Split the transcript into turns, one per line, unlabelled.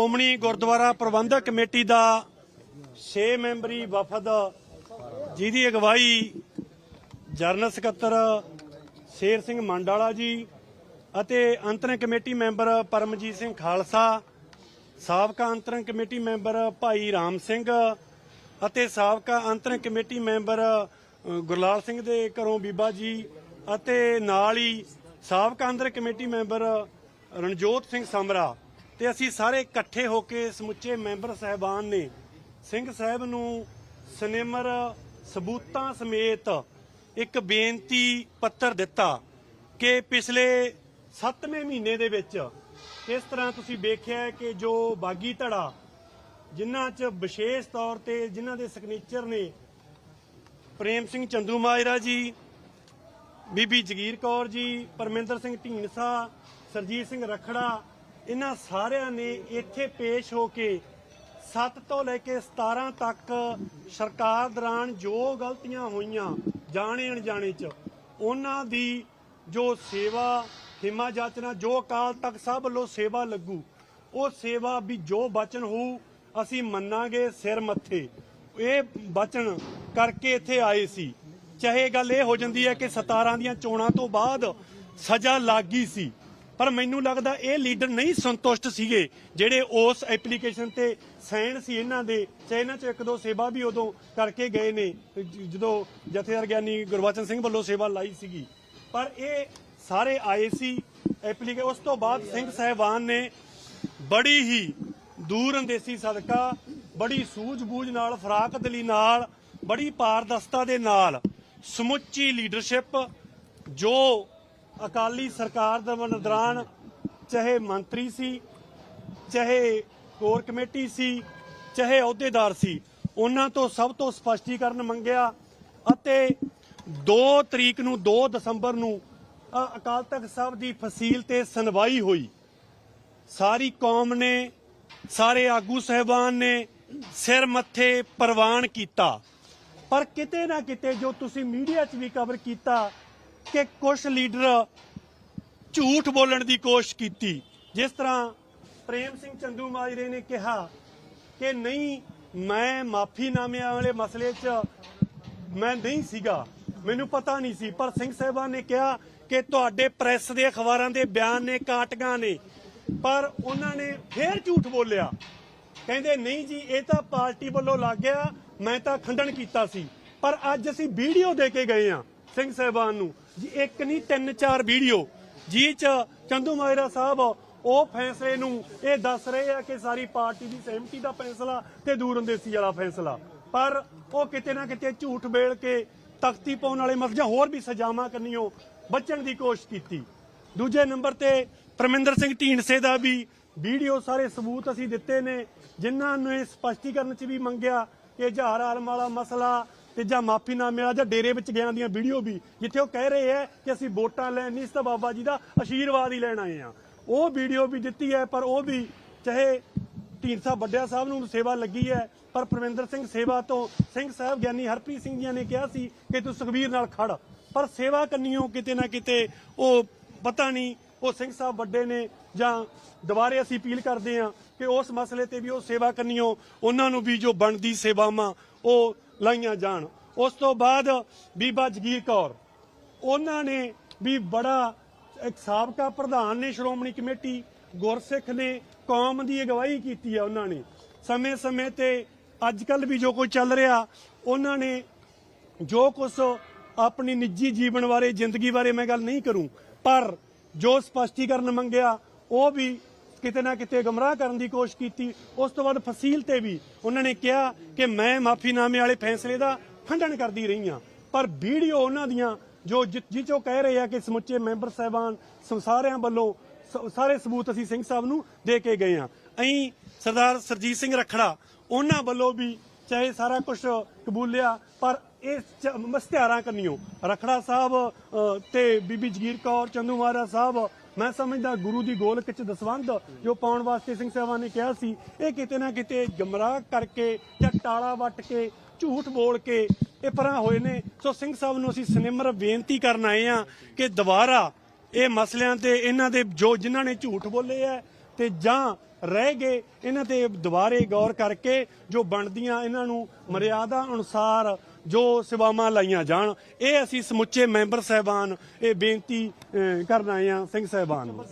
ਸ਼੍ਰੋਮਣੀ ਗੁਰਦੁਆਰਾ ਪ੍ਰਬੰਧਕ committee ਦਾ 6 ਮੈਂਬਰੀ ਵਫਦ ਜਿਹਦੀ ਅਗਵਾਈ ਜਰਨਲ ਸਕੱਤਰ ਸ਼ੇਰ ਸਿੰਘ ਮੰਡਾਲਾ ਜੀ ਅਤੇ ਅੰਤਰਨ ਕਮੇਟੀ ਮੈਂਬਰ ਪਰਮਜੀਤ ਸਿੰਘ ਖਾਲਸਾ, ਸਾਬਕਾ ਅੰਤਰਨ ਕਮੇਟੀ ਮੈਂਬਰ ਭਾਈ ਰਾਮ ਸਿੰਘ ਅਤੇ ਸਾਬਕਾ ਅੰਤਰਨ ਕਮੇਟੀ ਮੈਂਬਰ ਗੁਰਲਾਲ ਸਿੰਘ ਦੇ ਘਰੋਂ ਬੀਬਾ ਜੀ ਅਤੇ ਨਾਲ ਹੀ ਸਾਬਕਾ ਅੰਤਰਨ ਕਮੇਟੀ ਮੈਂਬਰ ਰਣਜੋਤ ਸਿੰਘ ਸਮਰਾ ਤੇ ਅਸੀਂ ਸਾਰੇ ਇਕੱਠੇ ਹੋ ਕੇ ਸਮੁੱਚੇ ਮੈਂਬਰ ਸਹਿਬਾਨ ਨੇ ਸਿੰਘ ਸਾਹਿਬ ਨੂੰ ਸਿਨੇਮਰ ਸਬੂਤਾਂ ਸਮੇਤ ਇੱਕ ਬੇਨਤੀ ਪੱਤਰ ਦਿੱਤਾ ਕਿ ਪਿਛਲੇ 7ਵੇਂ ਮਹੀਨੇ ਦੇ ਵਿੱਚ ਇਸ ਤਰ੍ਹਾਂ ਤੁਸੀਂ ਵੇਖਿਆ ਕਿ ਜੋ ਬਾਗੀ ਧੜਾ, ਜਿਨ੍ਹਾਂ 'ਚ ਵਿਸ਼ੇਸ਼ ਤੌਰ ਤੇ ਜਿਨ੍ਹਾਂ ਦੇ ਸਿਗਨੇਚਰ ਨੇ ਪ੍ਰੇਮ ਸਿੰਘ ਚੰਦੂ ਮਾਜਰਾ ਜੀ, ਬੀਬੀ ਜਗੀਰ ਕੌਰ ਜੀ, ਪਰਮਿੰਦਰ ਸਿੰਘ ਢੀਂਡਸਾ, ਸਰਜੀਤ ਸਿੰਘ ਰਖੜਾ ਇਹਨਾਂ ਸਾਰਿਆਂ ਨੇ ਇੱਥੇ ਪੇਸ਼ ਹੋ ਕੇ 7 ਤੋਂ ਲੈ ਕੇ 17 ਤੱਕ ਸਰਕਾਰ ਦੌਰਾਨ ਜੋ ਗਲਤੀਆਂ ਹੋਈਆਂ ਜਾਣੇ ਅਣਜਾਣੇ ਚ, ਉਹਨਾਂ ਦੀ ਜੋ ਸੇਵਾ ਹਿਮਾ ਜਾਚਨਾ ਜੋ ਅਕਾਲ ਤਖਤ ਸਾਹਿਬ ਵੱਲੋਂ ਸੇਵਾ ਲੱਗੂ, ਉਹ ਸੇਵਾ ਵੀ ਜੋ ਬਚਨ ਹੋਊ, ਅਸੀਂ ਮੰਨਾਂਗੇ ਸਿਰ ਮੱਥੇ। ਇਹ ਬਚਨ ਕਰਕੇ ਇੱਥੇ ਆਏ ਸੀ। ਚਾਹੇ ਗੱਲ ਇਹ ਹੋ ਜਾਂਦੀ ਹੈ ਕਿ 17 ਦੀਆਂ ਚੋਣਾਂ ਤੋਂ ਬਾਅਦ ਸਜ਼ਾ ਲੱਗ ਗਈ ਸੀ। ਪਰ ਮੈਨੂੰ ਲੱਗਦਾ ਇਹ ਲੀਡਰ ਨਹੀਂ ਸੰਤੁਸ਼ਟ ਸੀਗੇ, ਜਿਹੜੇ ਉਸ ਐਪਲੀਕੇਸ਼ਨ ਤੇ ਸਾਈਨ ਸੀ ਇਹਨਾਂ ਦੇ। ਚਾਹੇ ਇਹਨਾਂ ਚ ਇੱਕ ਦੋ ਸੇਵਾ ਵੀ ਉਦੋਂ ਕਰਕੇ ਗਏ ਨੇ, ਜਦੋਂ ਜਥੇਦਾਰ ਗਿਆਨੀ ਗੁਰਬਚਨ ਸਿੰਘ ਵੱਲੋਂ ਸੇਵਾ ਲਾਈ ਸੀਗੀ। ਪਰ ਇਹ ਸਾਰੇ ਆਏ ਸੀ, ਐਪਲੀਕੇ, ਉਸ ਤੋਂ ਬਾਅਦ ਸਿੰਘ ਸਾਹਿਬਾਨ ਨੇ ਬੜੀ ਹੀ ਦੂਰ ਅੰਦੇਸੀ ਸਦਕਾ, ਬੜੀ ਸੂਝ-ਬੂਝ ਨਾਲ ਫਰਾਕਦਲੀ ਨਾਲ, ਬੜੀ ਪਾਰਦਸਤਾ ਦੇ ਨਾਲ ਸਮੁੱਚੀ ਲੀਡਰਸ਼ਿਪ ਜੋ ਅਕਾਲੀ ਸਰਕਾਰ ਦੇ ਦੌਰਾਨ ਚਾਹੇ ਮੰਤਰੀ ਸੀ, ਚਾਹੇ ਕੋਰ ਕਮੇਟੀ ਸੀ, ਚਾਹੇ ਅਹੁਦੇਦਾਰ ਸੀ, ਉਹਨਾਂ ਤੋਂ ਸਭ ਤੋਂ ਸਪਸ਼ਟੀਕਰਨ ਮੰਗਿਆ ਅਤੇ 2 ਤਰੀਕ ਨੂੰ 2 ਦਸੰਬਰ ਨੂੰ ਅਕਾਲ ਤਖਤ ਸਾਹਿਬ ਦੀ ਫਸੀਲ ਤੇ ਸੁਣਵਾਈ ਹੋਈ। ਸਾਰੀ ਕੌਮ ਨੇ, ਸਾਰੇ ਆਗੂ ਸਹਿਬਾਨ ਨੇ ਸਿਰ ਮੱਥੇ ਪ੍ਰਵਾਨ ਕੀਤਾ। ਪਰ ਕਿਤੇ ਨਾ ਕਿਤੇ ਜੋ ਤੁਸੀਂ ਮੀਡੀਆ 'ਚ ਵੀ ਕਵਰ ਕੀਤਾ ਕਿ ਕੁਝ ਲੀਡਰ ਝੂਠ ਬੋਲਣ ਦੀ ਕੋਸ਼ਿਸ਼ ਕੀਤੀ। ਜਿਸ ਤਰ੍ਹਾਂ ਪ੍ਰੇਮ ਸਿੰਘ ਚੰਦੂ ਮਾਜਰੇ ਨੇ ਕਿਹਾ ਕਿ ਨਹੀਂ, ਮੈਂ ਮਾਫੀਨਾਮਿਆਂ ਵਾਲੇ ਮਸਲੇ 'ਚ ਮੈਂ ਨਹੀਂ ਸੀਗਾ। ਮੈਨੂੰ ਪਤਾ ਨਹੀਂ ਸੀ, ਪਰ ਸਿੰਘ ਸਾਹਿਬਾਨ ਨੇ ਕਿਹਾ ਕਿ ਤੁਹਾਡੇ ਪ੍ਰੈਸ ਦੇ ਅਖਬਾਰਾਂ ਦੇ ਬਿਆਨ ਨੇ, ਕਾਟਕਾਂ ਨੇ। ਪਰ ਉਹਨਾਂ ਨੇ ਫੇਰ ਝੂਠ ਬੋਲਿਆ। ਕਹਿੰਦੇ, ਨਹੀਂ ਜੀ, ਇਹ ਤਾਂ ਪਾਰਟੀ ਵੱਲੋਂ ਲੱਗ ਗਿਆ, ਮੈਂ ਤਾਂ ਖੰਡਨ ਕੀਤਾ ਸੀ। ਪਰ ਅੱਜ ਅਸੀਂ ਵੀਡੀਓ ਦੇ ਕੇ ਗਏ ਆ ਸਿੰਘ ਸਾਹਿਬਾਨ ਨੂੰ। ਜੀ ਇੱਕ ਨਹੀਂ, ਤਿੰਨ, ਚਾਰ ਵੀਡੀਓ। ਜੀ ਚ ਚੰਦੂ ਮਾਇਰਾ ਸਾਹਿਬ, ਉਹ ਫੈਸਲੇ ਨੂੰ ਇਹ ਦੱਸ ਰਹੇ ਆ ਕਿ ਸਾਰੀ ਪਾਰਟੀ ਦੀ ਸਹਿਮਤੀ ਦਾ ਫੈਸਲਾ ਤੇ ਦੂਰਅੰਦੇਸੀ ਵਾਲਾ ਫੈਸਲਾ। ਪਰ ਉਹ ਕਿਤੇ ਨਾ ਕਿਤੇ ਝੂਠ ਬੇਲ ਕੇ ਤਖਤੀ ਪਾਉਣ ਵਾਲੇ ਮਸਜਾਂ ਹੋਰ ਵੀ ਸਜ਼ਾਵਾਂ ਕਰਨੀਓ ਬਚਣ ਦੀ ਕੋਸ਼ਿਸ਼ ਕੀਤੀ। ਦੂਜੇ ਨੰਬਰ ਤੇ ਪਰਮਿੰਦਰ ਸਿੰਘ ਢੀਂਡਸੇ ਦਾ ਵੀ ਵੀਡੀਓ ਸਾਰੇ ਸਬੂਤ ਅਸੀਂ ਦਿੱਤੇ ਨੇ, ਜਿਨ੍ਹਾਂ ਨੂੰ ਇਹ ਸਪਸ਼ਟੀਕਰਨ ਚ ਵੀ ਮੰਗਿਆ ਕਿ ਜਹਾਰ ਆਲਮ ਵਾਲਾ ਮਸਲਾ ਤੇ ਜਾਂ ਮਾਫ਼ੀ ਨਾ ਮਿਲਿਆ ਜਾਂ ਡੇਰੇ ਵਿੱਚ ਗਿਆਂ ਦੀਆਂ ਵੀਡੀਓ ਵੀ, ਜਿੱਥੇ ਉਹ ਕਹਿ ਰਹੇ ਹੈ ਕਿ ਅਸੀਂ ਵੋਟਾਂ ਲੈਣ ਨਹੀਂ, ਇਸ ਤਾਂ ਬਾਬਾ ਜੀ ਦਾ ਆਸ਼ੀਰਵਾਦ ਹੀ ਲੈਣ ਆਏ ਆ ਉਹ ਵੀਡੀਓ ਵੀ ਦਿੱਤੀ ਹੈ, ਪਰ ਉਹ ਵੀ ਚਾਹੇ ਢੀਂਡਸਾ ਵੱਡਿਆ ਸਾਹਿਬ ਨੂੰ ਸੇਵਾ ਲੱਗੀ ਹੈ, ਪਰ ਪ੍ਰਵਿੰਦਰ ਸਿੰਘ ਸੇਵਾ ਤੋਂ ਸਿੰਘ ਸਾਹਿਬ ਗਿਆਨੀ ਹਰਪ੍ਰੀਤ ਸਿੰਘ ਜੀ ਨੇ ਕਿਹਾ ਸੀ ਕਿ ਤੂੰ ਸੁਖਬੀਰ ਨਾਲ ਖੜ। ਪਰ ਸੇਵਾ ਕੰਨੀਓ ਕਿਤੇ ਨਾ ਕਿਤੇ ਉਹ ਪਤਾ ਨਹੀਂ, ਉਹ ਸਿੰਘ ਸਾਹਿਬ ਵੱਡੇ ਨੇ ਜਾਂ ਦੁਬਾਰੇ ਅਸੀਂ ਅਪੀਲ ਕਰਦੇ ਹਾਂ ਕਿ ਉਸ ਮਸਲੇ ਤੇ ਵੀ ਉਹ ਸੇਵਾ ਕੰਨੀਓ ਉਹਨਾਂ ਨੂੰ ਵੀ ਜੋ ਬਣਦੀ ਸੇਵਾਵਾਂ, ਉਹ ਲਾਈਆਂ ਜਾਣ। ਉਸ ਤੋਂ ਬਾਅਦ ਬੀਬਾ ਜਗੀਰ ਕੌਰ, ਉਹਨਾਂ ਨੇ ਵੀ ਬੜਾ ਇੱਕ ਸਾਬਕਾ ਪ੍ਰਧਾਨ ਨੇ, ਸ਼੍ਰੋਮਣੀ ਕਮੇਟੀ ਗੁਰਸਿੱਖ ਨੇ, ਕੌਮ ਦੀ ਅਗਵਾਈ ਕੀਤੀ ਹੈ ਉਹਨਾਂ ਨੇ। ਸਮੇਂ-ਸਮੇਂ ਤੇ ਅੱਜ ਕੱਲ ਵੀ ਜੋ ਕੋਈ ਚੱਲ ਰਿਹਾ, ਉਹਨਾਂ ਨੇ ਜੋ ਕੁਝ ਆਪਣੀ ਨਿੱਜੀ ਜੀਵਨ ਬਾਰੇ, ਜ਼ਿੰਦਗੀ ਬਾਰੇ ਮੈਂ ਗੱਲ ਨਹੀਂ ਕਰੂੰ, ਪਰ ਜੋ ਸਪਸ਼ਟੀਕਰਨ ਮੰਗਿਆ, ਉਹ ਵੀ ਕਿਤੇ ਨਾ ਕਿਤੇ ਗਮਰਾਹ ਕਰਨ ਦੀ ਕੋਸ਼ਿਸ਼ ਕੀਤੀ। ਉਸ ਤੋਂ ਬਾਅਦ ਫਸੀਲ ਤੇ ਵੀ ਉਹਨਾਂ ਨੇ ਕਿਹਾ ਕਿ ਮੈਂ ਮਾਫੀਨਾਮੇ ਵਾਲੇ ਫੈਸਲੇ ਦਾ ਖੰਡਨ ਕਰਦੀ ਰਹੀ ਹਾਂ। ਪਰ ਵੀਡੀਓ ਉਹਨਾਂ ਦੀਆਂ ਜੋ ਜਿਚੋ ਕਹਿ ਰਹੇ ਆ ਕਿ ਸਮੁੱਚੇ ਮੈਂਬਰ ਸਾਹਿਬਾਨ ਸ- ਸਾਰਿਆਂ ਵੱਲੋਂ ਸ- ਸਾਰੇ ਸਬੂਤ ਅਸੀਂ ਸਿੰਘ ਸਾਹਿਬ ਨੂੰ ਦੇ ਕੇ ਗਏ ਆ ਅਹੀਂ ਸਰਦਾਰ ਸਰਜੀਤ ਸਿੰਘ ਰਖੜਾ ਉਹਨਾਂ ਵੱਲੋਂ ਵੀ ਚਾਹੇ ਸਾਰਾ ਕੁਝ ਕਬੂਲਿਆ, ਪਰ ਇਹ ਚ- ਮਸਤਿਆਰਾਂ ਕਰਨੀਓ ਰਖੜਾ ਸਾਹਿਬ ਤੇ ਬੀਬੀ ਜਗੀਰ ਕੌਰ, ਚੰਦੂ ਮਹਾਰਾਜ ਸਾਹਿਬ ਮੈਂ ਸਮਝਦਾ ਗੁਰੂ ਦੀ ਗੋਲਕ ਚ ਦਸਵੰਧ ਜੋ ਪਾਉਣ ਵਾਸਤੇ ਸਿੰਘ ਸਾਹਿਬਾਨ ਨੇ ਕਿਹਾ ਸੀ, ਇਹ ਕਿਤੇ ਨਾ ਕਿਤੇ ਗਮਰਾਹ ਕਰਕੇ ਜਾਂ ਟਾਲਾ ਵੱਟ ਕੇ, ਝੂਠ ਬੋਲ ਕੇ ਇਹ ਪਰਾਂ ਹੋਏ ਨੇ। ਸੋ ਸਿੰਘ ਸਾਹਿਬ ਨੂੰ ਅਸੀਂ ਸਨਿਮਰ ਬੇਨਤੀ ਕਰਨ ਆਏ ਆ ਕਿ ਦੁਬਾਰਾ ਇਹ ਮਸਲਿਆਂ ਤੇ ਇਹਨਾਂ ਦੇ ਜੋ ਜਿਨ੍ਹਾਂ ਨੇ ਝੂਠ ਬੋਲੇ ਆ ਤੇ ਜਾਂ ਰਹਿ ਗਏ, ਇਹਨਾਂ ਤੇ ਦੁਬਾਰੇ ਗੌਰ ਕਰਕੇ ਜੋ ਬਣਦੀਆਂ ਇਹਨਾਂ ਨੂੰ ਮਰਿਆਦਾ ਅਨੁਸਾਰ ਜੋ ਸੇਵਾਵਾਂ ਲਾਈਆਂ ਜਾਣ ਇਹ ਅਸੀਂ ਸਮੁੱਚੇ ਮੈਂਬਰ ਸਹਿਬਾਨ ਇਹ ਬੇਨਤੀ ਅਹ, ਕਰਨ ਆਏ ਆ ਸਿੰਘ ਸਹਿਬਾਨ ਨੂੰ।